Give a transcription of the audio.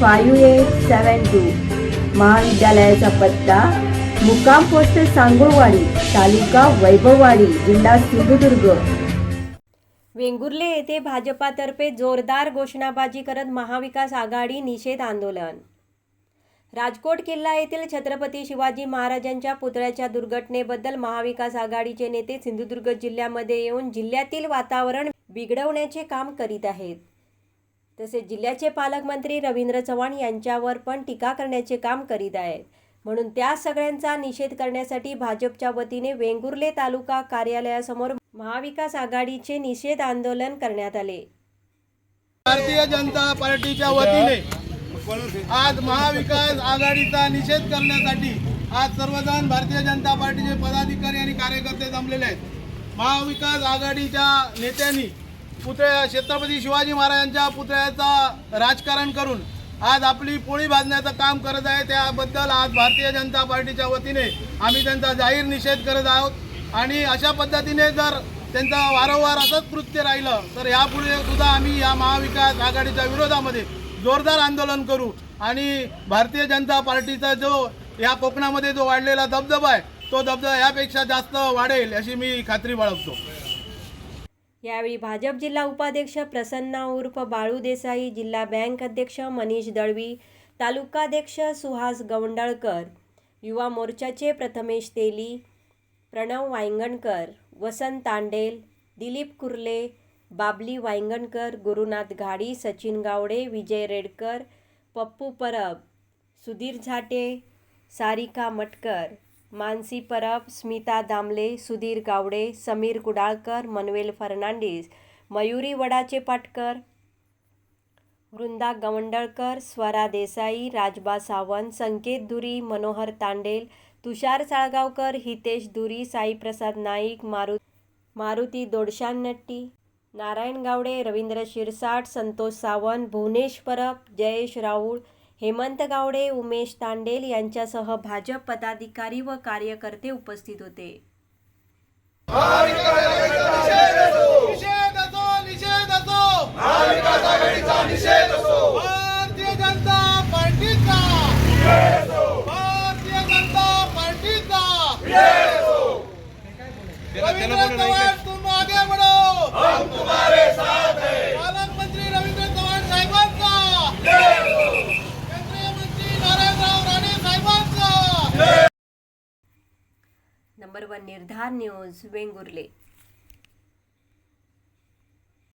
five eight seven two महाविद्यालयाचा पत्ता मुक्काम पोस्ट सांगोळवाडी तालुका वैभववाडी जिल्हा सिंधुदुर्ग वेंगुर्ले येथे भाजपातर्फे जोरदार घोषणाबाजी करत महाविकास आघाडी निषेध आंदोलन राजकोट किल्ला येथील छत्रपती शिवाजी महाराजांच्या पुतळ्याच्या दुर्घटनेबद्दल महाविकास आघाडीचे नेते सिंधुदुर्ग जिल्ह्यामध्ये येऊन जिल्ह्यातील वातावरण बिघडवण्याचे काम करीत आहेत तसेच जिल्ह्याचे पालकमंत्री रवींद्र चव्हाण यांच्यावर पण टीका करण्याचे काम करीत आहेत. म्हणून त्या सगळ्यांचा निषेध करण्यासाठी भाजपच्या वतीने वेंगुर्ले तालुका कार्यालयासमोर महाविकास आघाडीचे निषेध आंदोलन करण्यात आले. भारतीय जनता पार्टीच्या वतीने आज महाविकास आघाडीचा निषेध करण्यासाठी आज सर्वजण भारतीय जनता पार्टीचे पदाधिकारी आणि कार्यकर्ते जमलेले आहेत. महाविकास आघाडीच्या नेत्यांनी पुतळ्या छत्रपती शिवाजी महाराजांच्या पुतळ्याचा राजकारण करून आज आपली पोळी भाजण्याचं काम करत आहे. त्याबद्दल आज भारतीय जनता पार्टीच्या वतीने आम्ही त्यांचा जाहीर निषेध करत आहोत. आणि अशा पद्धतीने जर त्यांचा वारंवार असंच कृत्य राहिलं तर यापुढे सुद्धा आम्ही या महाविकास आघाडीच्या विरोधामध्ये जोरदार आंदोलन करू. आणि भारतीय जनता पार्टीचा जो या कोकणामध्ये जो वाढलेला दबदबा आहे तो दबदबा यापेक्षा जास्त वाढेल अशी मी खात्री बाळगतो. यावेळी भाजप जिल्हा उपाध्यक्ष प्रसन्ना उर्फ बाळू देसाई जिल्हा बँक अध्यक्ष मनीष दळवी तालुकाध्यक्ष सुहास गवंडळकर युवा मोर्चाचे प्रथमेश तेली प्रणव वायंगणकर वसंत तांडेल दिलीप कुर्ले बाबली वायंगणकर गुरुनाथ घाडी सचिन गावडे विजय रेडकर पप्पू परब सुधीर झाटे सारिका मटकर मानसी परब स्मिता दामले सुधीर गावडे समीर कुडाळकर मनवेल फर्नांडीस मयुरी वडाचे पाटकर वृंदा गवंडळकर स्वरा देसाई राजबा सावंत संकेत धुरी मनोहर तांडेल तुषार साळगावकर हितेश धुरी साईप्रसाद नाईक मारु मारुती दोडशानट्टी नारायण गावडे रवींद्र शिरसाट संतोष सावंत भुवनेश परब जयेश राऊळ हेमंत गावडे उमेश तांडेल यांच्यासह भाजप पदाधिकारी व कार्यकर्ते उपस्थित होते. भारतीय जनता नंबर वन निर्धार न्यूज वेंगुर्ले.